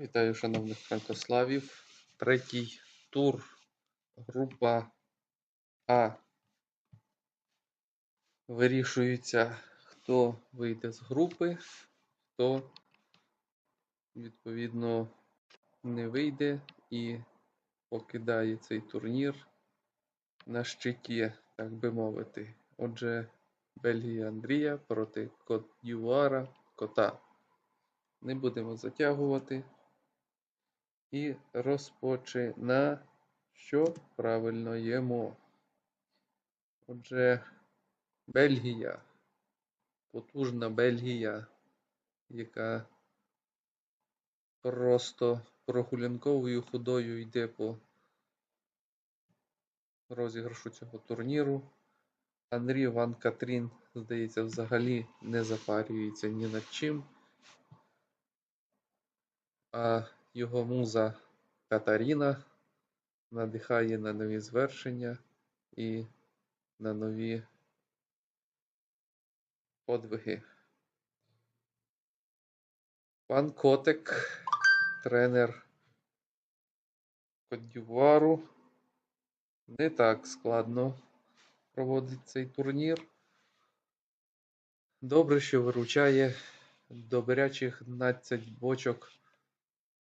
Вітаю, шановних франкославів. Третій тур. Група А. Вирішується, хто вийде з групи, хто, відповідно, не вийде і покидає цей турнір на щиті, так би мовити. Отже, Бельгія Андрія проти Кот Дювара Кота. Не будемо затягувати. І розпочина. Що правильно їмо. Отже, Бельгія. Потужна Бельгія, яка просто прогулянковою ходою йде по розіграшу цього турніру. Анрі Ван Катрін, здається, взагалі не запарюється ні над чим. А його муза Катаріна надихає на нові звершення і на нові подвиги. Пан Котик, тренер Кодювару, не так складно проводить цей турнір. Добре, що виручає добрячих 12 бочок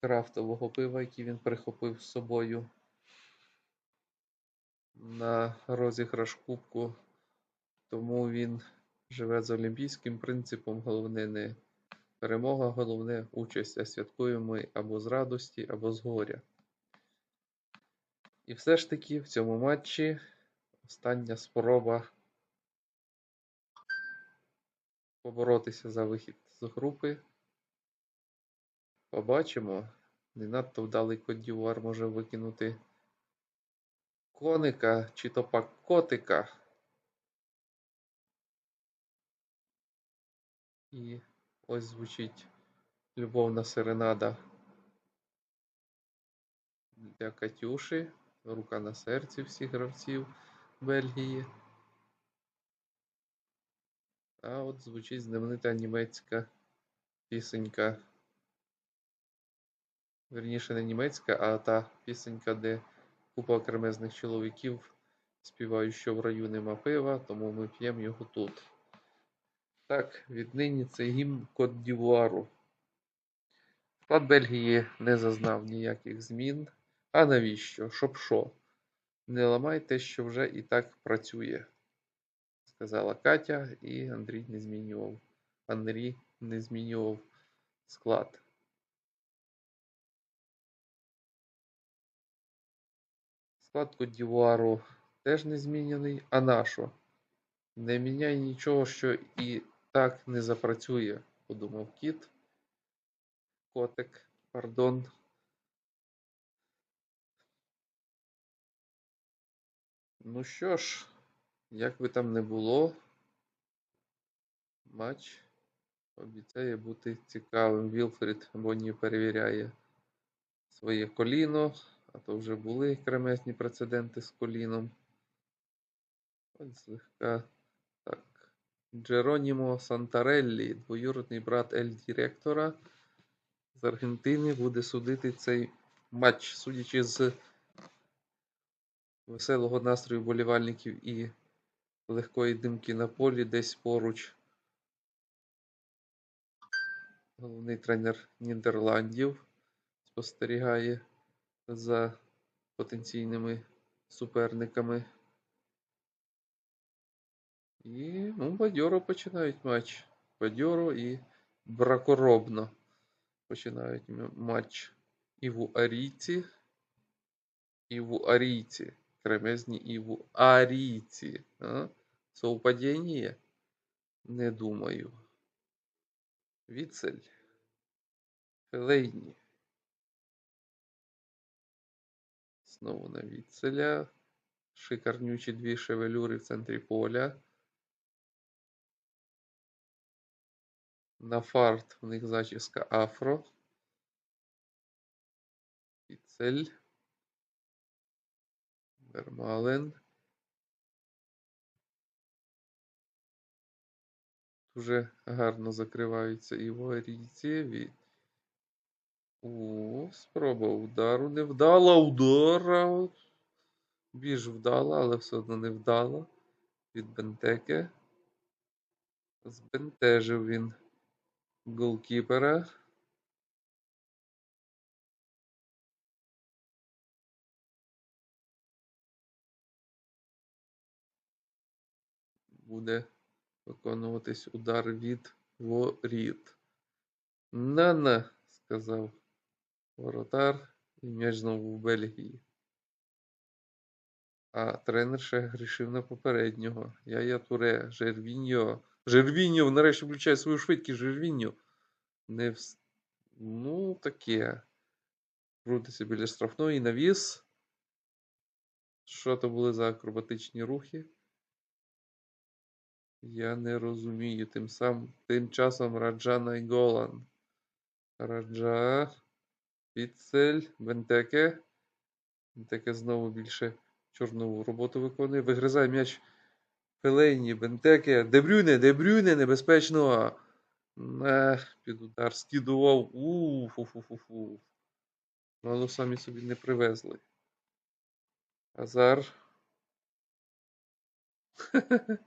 крафтового пива, які він прихопив з собою на розіграш кубку. Тому він живе з олімпійським принципом. Головне не перемога, головне участь, а святкуємо ми або з радості, або з горя. І все ж таки в цьому матчі остання спроба поборотися за вихід з групи. Побачимо. Не надто вдалий Кодювар може викинути коника чи то пак котика. І ось звучить любовна серенада для Катюші. Рука на серці всіх гравців Бельгії. А от звучить знаменита німецька пісенька. Верніше не німецька, а та пісенька, де купа кремезних чоловіків співають, що в раю нема пива, тому ми п'ємо його тут. Так, віднині це гімн Кот Дівуару. Склад Бельгії не зазнав ніяких змін. А навіщо? Щоб що? Не ламай те, що вже і так працює, сказала Катя, і Андрій не змінював. Андрій не змінював склад. Склад Кодівуару теж не змінений. А нащо? Не міняй нічого, що і так не запрацює, подумав кіт. Котик, пардон. Ну що ж, як би там не було, матч обіцяє бути цікавим. Вілфрід Бонні перевіряє своє коліно, а то вже були кремезні прецеденти з коліном. Ось злегка так. Джеронімо Сантареллі, двоюродний брат Ель Діректора з Аргентини, буде судити цей матч, судячи з веселого настрою болівальників і легкої димки на полі десь поруч. Головний тренер Нідерландів спостерігає за потенційними суперниками. І ну, бадьоро починають матч. Бадьоро і бракоробно починають матч і в Арійці, і в Арійці. Кремезні і в Арійці. Совпадіння? Не думаю. Віцель. Фелейні. Знову на Віцеля. Шикарнючі дві шевелюри в центрі поля. На фарт в них зачіска афро. Віцель. Вермален. Дуже гарно закриваються і в Орійці. О, спроба удару не вдала. Удара. Більш вдала, але все одно не вдала. Від Бентеке. Збентежив він голкіпера. Буде виконуватись удар від воріт. На-на, сказав воротар, і м'яч знову в Бельгії. А тренер ще грішив на попереднього. Яя Туре, Жервіньо. Жервіньо, нарешті включає свою швидкість, Жервіньо. Не вс... Ну, таке. Крутиться біля штрафної навіс. Що то були за акробатичні рухи? Я не розумію. Тим сам, тим часом Раджа Найголан. Раджа. Піцель. Бентеке. Бентеке знову більше чорнову роботу виконує. Вигризає м'яч Фелейні, Бентеке. Дебрюйне, Дебрюйне, небезпечно. Ех, під удар скидував. Уфу-фу-фу-фу. Ну, але самі собі не привезли. Азар.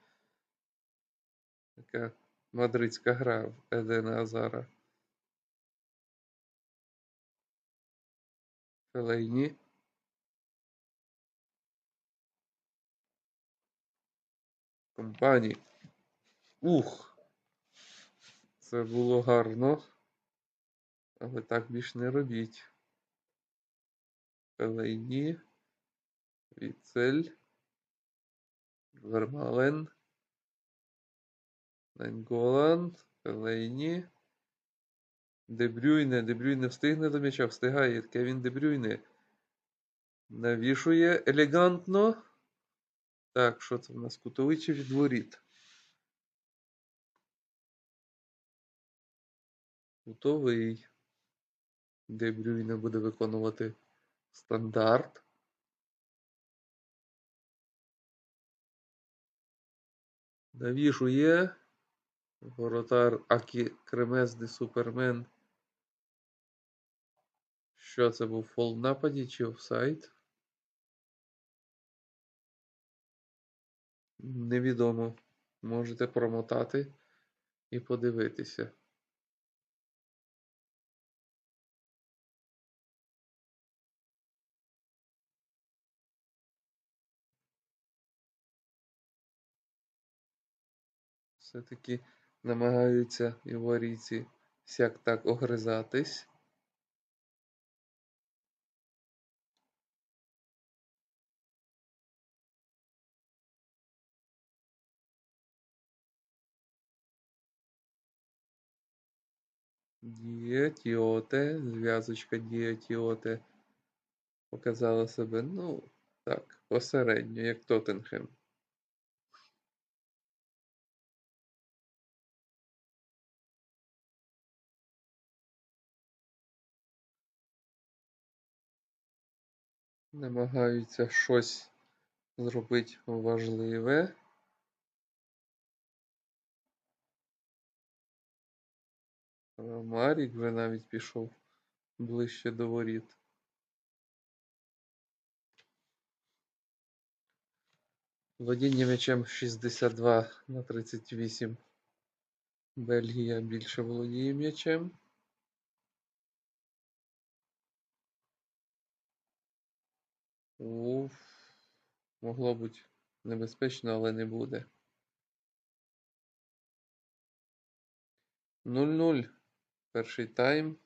Така мадридська гра в Едена Азара. Фелейні. Компанії. Ух! Це було гарно. Але так більш не робіть. Фелейні. Віцель. Вермален. Ненголан. Фелейні. Дебрюйне. Дебрюйне встигне до м'яча. Встигає. Кевін Дебрюйне. Навішує елегантно. Так, що це в нас? Кутовий чи від воріт? Кутовий. Дебрюйне буде виконувати стандарт. Навішує. Воротар Акі Кремезний Супермен. Що це був фол в нападі чи офсайд? Невідомо. Можете промотати і подивитися. Все-таки намагаються іворійці всяк так огризатись. Дієтіоте, зв'язочка Дієтіоте показала себе, ну, так, посередньо, як Тоттенхем. Намагаються щось зробити важливе. Марік вже навіть пішов ближче до воріт. Володіння м'ячем 62 на 38. Бельгія більше володіє м'ячем. Уф. Могло бути небезпечно, але не буде. 0-0. Перший тайм.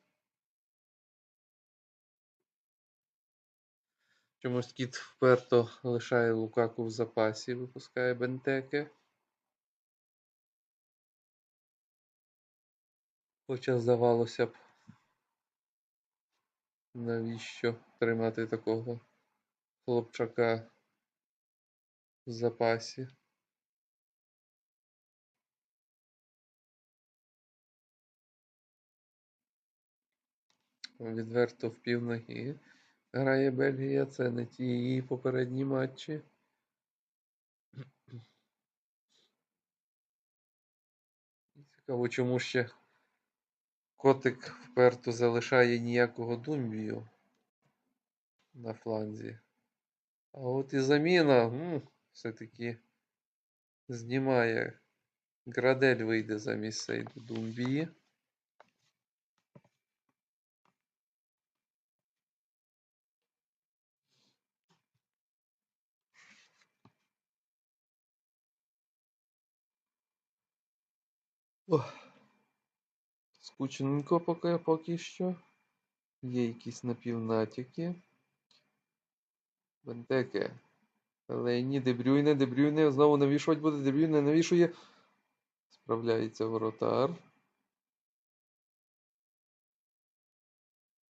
Чомусь кіт вперто лишає Лукаку в запасі, випускає Бентеке. Хоча здавалося б, навіщо тримати такого хлопчака в запасі. Відверто в півноги грає Бельгія, це не ті її попередні матчі. Цікаво, чому ще Котик вперто залишає ніякого думбію на фланзі. А от і заміна все-таки знімає. Градель вийде замість Сейду Думбії. Ох. Скучненько поки, поки що. Є якісь напівнатяки. Бентеке. Але ні, Дебрюйне, Дебрюйне. Знову навішувати буде. Дебрюйне навішує. Справляється воротар.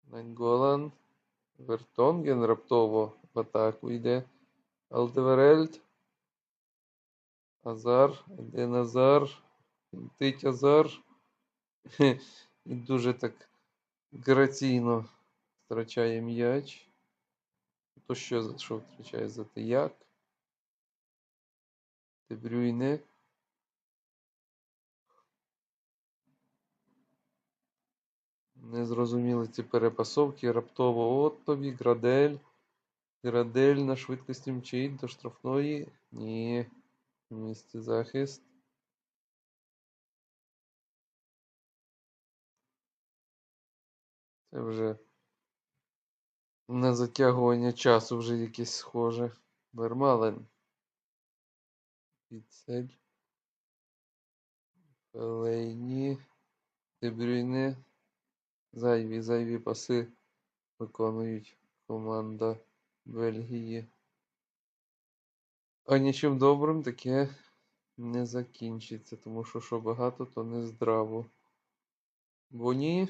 Нанголан. Вертонген раптово в атаку йде. Алдеверельд. Азар. Еден Летить Азар. Дуже так граційно втрачає м'яч. То що, що втрачає за як? Дебрюйне. Не зрозуміли ці перепасовки. Раптово от тобі, Градель. Градель на швидкості мчить до штрафної. Ні. В місці захист. Це вже на затягування часу вже якесь схоже. Вермален. Підсель. Фелейні. Дебрюйне. Зайві, зайві паси виконують команда Бельгії. А нічим добрим таке не закінчиться, тому що що багато, то не здраво. Бо ні,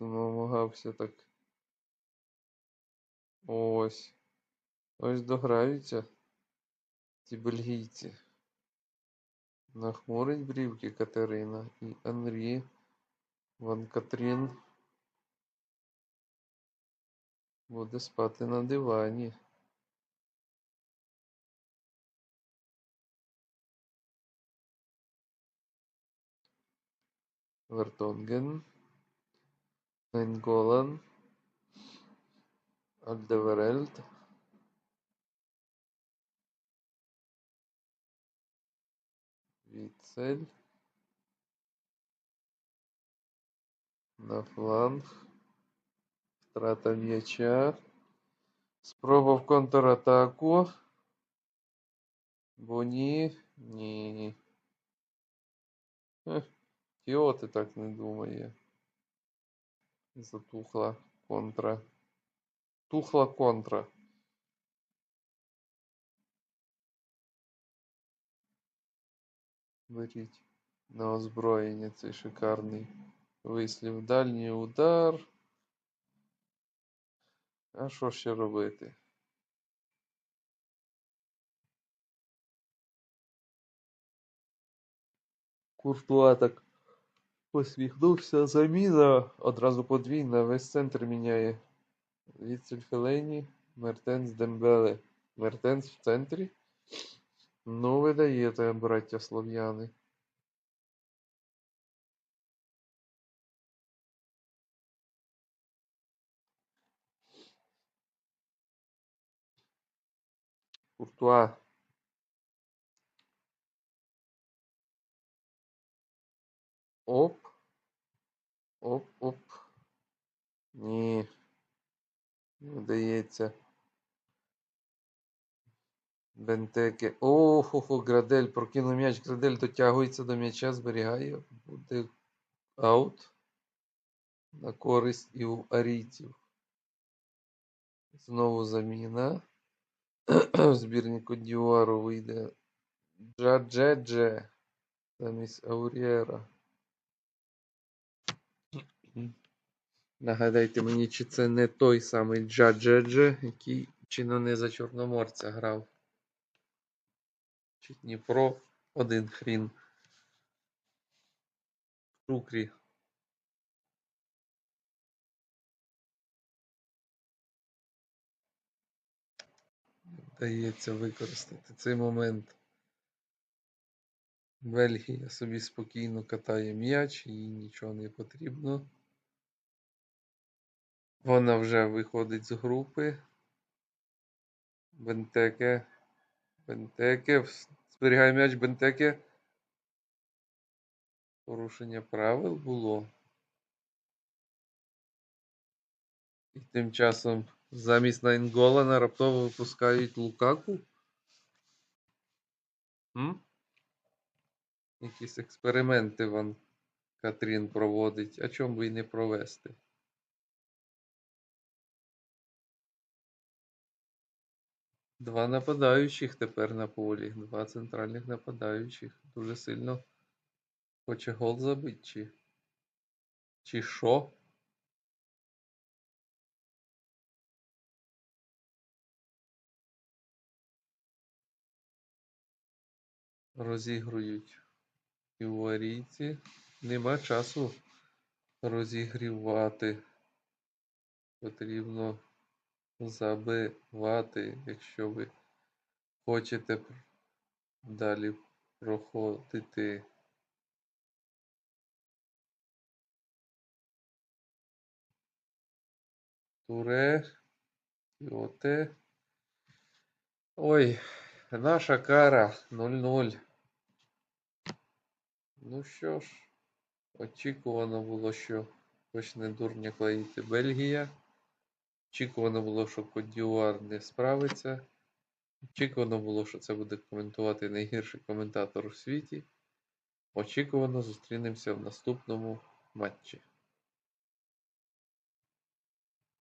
намагався так. Ось. Ось дограються ці бельгійці. Нахмурить брівки Катерина і Анрі. Ван Катрін буде спати на дивані. Вертонген. Ненголан. Альдеверельд. Віцель. На фланг. Втрата м'яча. Спроба в контратаку. Бо ні. Ні. Ех, Кіоти так не думає. Затухла контра. Тухла контра. Беріть на озброєння цей шикарний вислів. Дальній удар. А що ще робити? Куртуа так посміхнувся. Заміна. Одразу подвійна. Весь центр міняє. Віцель Фелейні, Мертенс Дембеле. Мертенс в центрі? Ну, ви даєте, браття слов'яни. Куртуа. Оп. Оп, оп. Ні. Не вдається. Бентеке. Охо, Градель прокинув м'яч. Градель дотягується до м'яча, зберігає. Буде аут. На користь і у арійців. Знову заміна. В збірнику Діуару вийде Джаджедже замість Аурієра. Нагадайте мені, чи це не той самий Джаджедже, який чи ну не за Чорноморця грав. Чи Дніпро один хрін. Шукрі. Вдається використати цей момент. Бельгія собі спокійно катає м'яч, їй нічого не потрібно. Вона вже виходить з групи. Бентеке. Бентеке. Зберігає м'яч Бентеке. Порушення правил було. І тим часом замість Найнголана раптово випускають Лукаку. М? Якісь експерименти Ван Катрін проводить, а чому би і не провести? Два нападаючих тепер на полі. Два центральних нападаючих. Дуже сильно хоче гол забити, чи. Чи що? Розігрують піварійці. Нема часу розігрівати. Потрібно забивати, якщо ви хочете далі проходити. Туре, Кіоте. Ой, наша кара 0-0. Ну що ж, очікувано було, що почне дурня клеїти Бельгія. Очікувано було, що Кодюар не справиться. Очікувано було, що це буде коментувати найгірший коментатор у світі. Очікувано зустрінемося в наступному матчі.